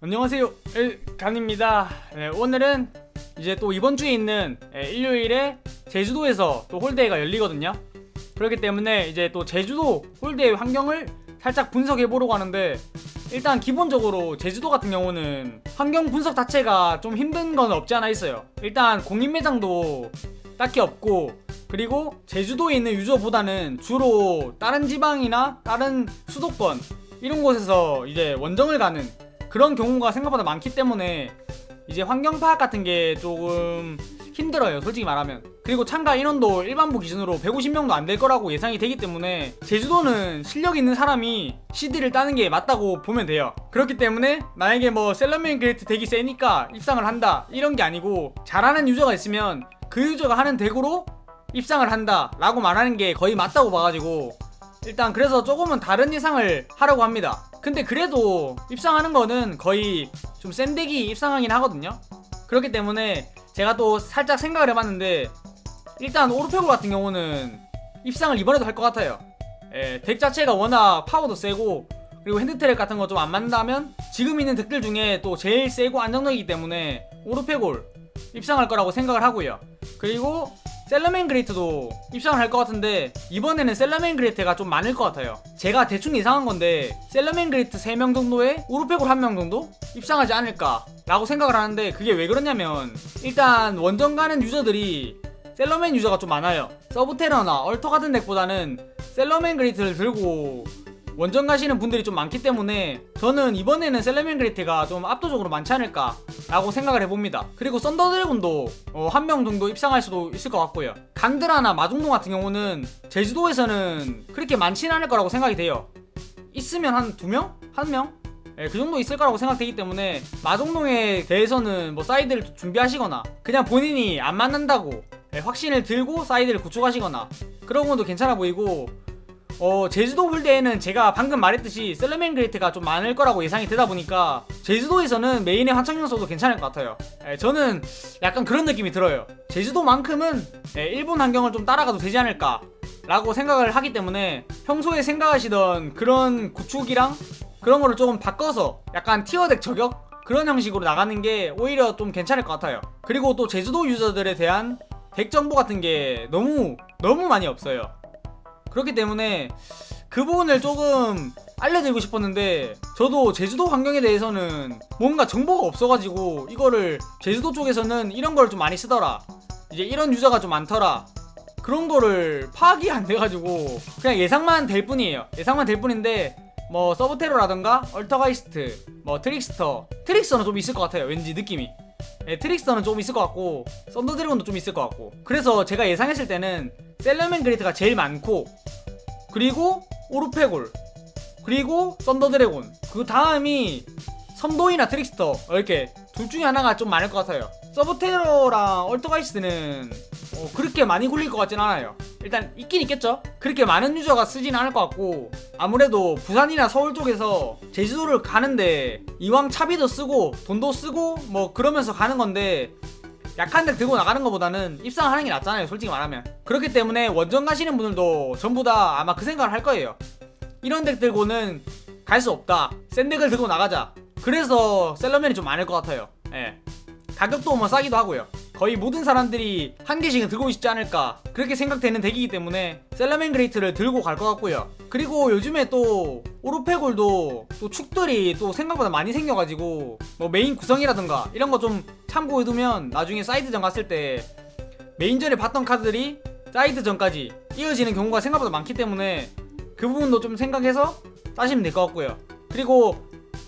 안녕하세요. 일간입니다. 네, 오늘은 이제 또 이번 주에 있는 예, 일요일에 제주도에서 또 홀데이가 열리거든요. 그렇기 때문에 이제 또 제주도 홀데이 환경을 살짝 분석해 보려고 하는데 일단 기본적으로 제주도 같은 경우는 환경 분석 자체가 좀 힘든 건 없지 않아 있어요. 일단 공인 매장도 딱히 없고 그리고 제주도에 있는 유저보다는 주로 다른 지방이나 다른 수도권 이런 곳에서 이제 원정을 가는 그런 경우가 생각보다 많기 때문에 이제 환경 파악 같은 게 조금 힘들어요 솔직히 말하면. 그리고 참가 인원도 일반부 기준으로 150명도 안 될 거라고 예상이 되기 때문에 제주도는 실력 있는 사람이 CD를 따는 게 맞다고 보면 돼요. 그렇기 때문에 나에게 뭐 셀러맨 그레이트 덱이 세니까 입상을 한다 이런 게 아니고 잘하는 유저가 있으면 그 유저가 하는 덱으로 입상을 한다 라고 말하는 게 거의 맞다고 봐가지고 일단 그래서 조금은 다른 예상을 하려고 합니다. 근데 그래도 입상하는 거는 거의 좀 센덱이 입상하긴 하거든요. 그렇기 때문에 제가 또 살짝 생각을 해봤는데 일단 오르페고 같은 경우는 입상을 이번에도 할 것 같아요. 예, 덱 자체가 워낙 파워도 세고 그리고 핸드트랙 같은 거 좀 안 맞는다면 지금 있는 덱들 중에 또 제일 세고 안정적이기 때문에 오르페골 입상할 거라고 생각을 하고요. 그리고 셀러맨 그레이트도 입상을 할 것 같은데 이번에는 셀러맨 그레이트가 좀 많을 것 같아요. 제가 대충 예상한 건데 셀러맨 그레이트 3명 정도에 오르페골 1명 정도 입상하지 않을까 라고 생각을 하는데 그게 왜 그러냐면 일단 원정 가는 유저들이 셀러맨 유저가 좀 많아요. 서브테러나 얼터 같은 덱보다는 셀러맨 그레이트를 들고 원정 가시는 분들이 좀 많기 때문에 저는 이번에는 셀러맨 그레이트가 좀 압도적으로 많지 않을까 라고 생각을 해봅니다 그리고 썬더드래곤도 어, 한 명 정도 입상할 수도 있을 것 같고요 강드라나 마중동 같은 경우는 제주도에서는 그렇게 많지는 않을 거라고 생각이 돼요 있으면 한 두 명? 한 명? 예, 그 정도 있을 거라고 생각되기 때문에 마종동에 대해서는 뭐 사이드를 준비하시거나 그냥 본인이 안 맞는다고 예, 확신을 들고 사이드를 구축하시거나 그런 것도 괜찮아 보이고 어, 제주도 홀대에는 제가 방금 말했듯이 셀러맨 그레이트가 좀 많을 거라고 예상이 되다 보니까 제주도에서는 메인의 환청 요소도 괜찮을 것 같아요. 예, 저는 약간 그런 느낌이 들어요. 제주도만큼은 예, 일본 환경을 좀 따라가도 되지 않을까. 라고 생각을 하기 때문에 평소에 생각하시던 그런 구축이랑 그런 거를 조금 바꿔서 약간 티어덱 저격 그런 형식으로 나가는 게 오히려 좀 괜찮을 것 같아요. 그리고 또 제주도 유저들에 대한 덱 정보 같은 게 너무 너무 많이 없어요. 그렇기 때문에 그 부분을 조금 알려드리고 싶었는데 저도 제주도 환경에 대해서는 뭔가 정보가 없어가지고 이거를 제주도 쪽에서는 이런 걸 좀 많이 쓰더라. 이제 이런 유저가 좀 많더라. 그런 거를 파악이 안 돼가지고 그냥 예상만 될 뿐이에요. 예상만 될 뿐인데 뭐 서브테로라던가 얼터가이스트 뭐 트릭스터 트릭스터는 좀 있을 것 같아요. 왠지 느낌이. 예, 트릭스터는 좀 있을 것 같고 썬더드래곤도 좀 있을 것 같고. 그래서 제가 예상했을 때는 셀러맨 그레이트가 제일 많고 그리고 오르페골 그리고 썬더드래곤. 그 다음이 선도이나 트릭스터. 이렇게 둘 중에 하나가 좀 많을 것 같아요. 서브테러랑 얼터가이스트는 어, 그렇게 많이 굴릴 것 같진 않아요. 일단 있긴 있겠죠? 그렇게 많은 유저가 쓰진 않을 것 같고 아무래도 부산이나 서울 쪽에서 제주도를 가는데 이왕 차비도 쓰고 돈도 쓰고 뭐 그러면서 가는 건데 약한 덱 들고 나가는 것보다는 입상하는 게 낫잖아요 솔직히 말하면. 그렇기 때문에 원정 가시는 분들도 전부 다 아마 그 생각을 할 거예요. 이런 덱 들고는 갈 수 없다. 센 덱을 들고 나가자. 그래서 셀러맨이 좀 많을 것 같아요. 예. 가격도 뭐 싸기도 하고요. 거의 모든 사람들이 한 개씩은 들고 있지 않을까. 그렇게 생각되는 덱이기 때문에 셀러맨 그레이트를 들고 갈 것 같고요. 그리고 요즘에 또 오르페골도 또 축들이 또 생각보다 많이 생겨가지고 뭐 메인 구성이라든가 이런 거 좀 참고해두면 나중에 사이드전 갔을 때 메인전에 봤던 카드들이 사이드전까지 이어지는 경우가 생각보다 많기 때문에 그 부분도 좀 생각해서 따시면 될 것 같고요 그리고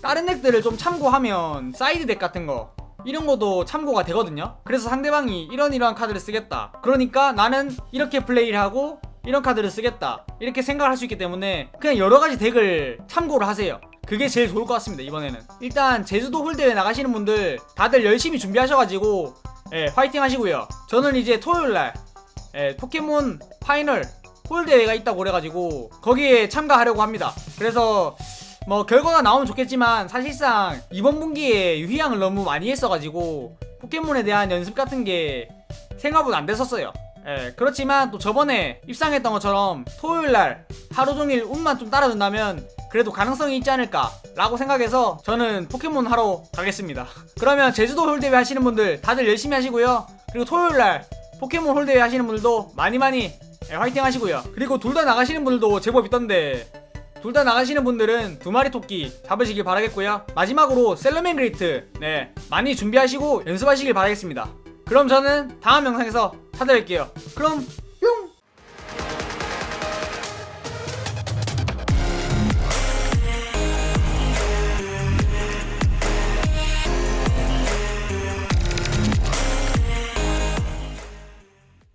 다른 덱들을 좀 참고하면 사이드 덱 같은 거 이런 것도 참고가 되거든요. 그래서 상대방이 이런 이런 카드를 쓰겠다. 그러니까 나는 이렇게 플레이를 하고 이런 카드를 쓰겠다. 이렇게 생각을 할 수 있기 때문에 그냥 여러 가지 덱을 참고를 하세요. 그게 제일 좋을 것 같습니다. 이번에는 일단 제주도 홀대회 나가시는 분들 다들 열심히 준비하셔가지고 예, 화이팅 하시고요. 저는 이제 토요일날 예, 포켓몬 파이널 홀대회가 있다고 그래가지고 거기에 참가하려고 합니다. 그래서 뭐 결과가 나오면 좋겠지만 사실상 이번 분기에 유희양을 너무 많이 했어가지고 포켓몬에 대한 연습 같은 게 생각보다 안 됐었어요. 예, 그렇지만 또 저번에 입상했던 것처럼 토요일 날 하루 종일 운만 좀 따라준다면 그래도 가능성이 있지 않을까라고 생각해서 저는 포켓몬 하러 가겠습니다. 그러면 제주도 홀대회 하시는 분들 다들 열심히 하시고요. 그리고 토요일 날 포켓몬 홀대회 하시는 분들도 많이 많이 예, 화이팅 하시고요. 그리고 둘 다 나가시는 분들도 제법 있던데 둘 다 나가시는 분들은 두 마리 토끼 잡으시길 바라겠고요. 마지막으로 셀러맨 그레이트 네 많이 준비하시고 연습하시길 바라겠습니다. 그럼 저는 다음 영상에서 찾아뵐게요. 그럼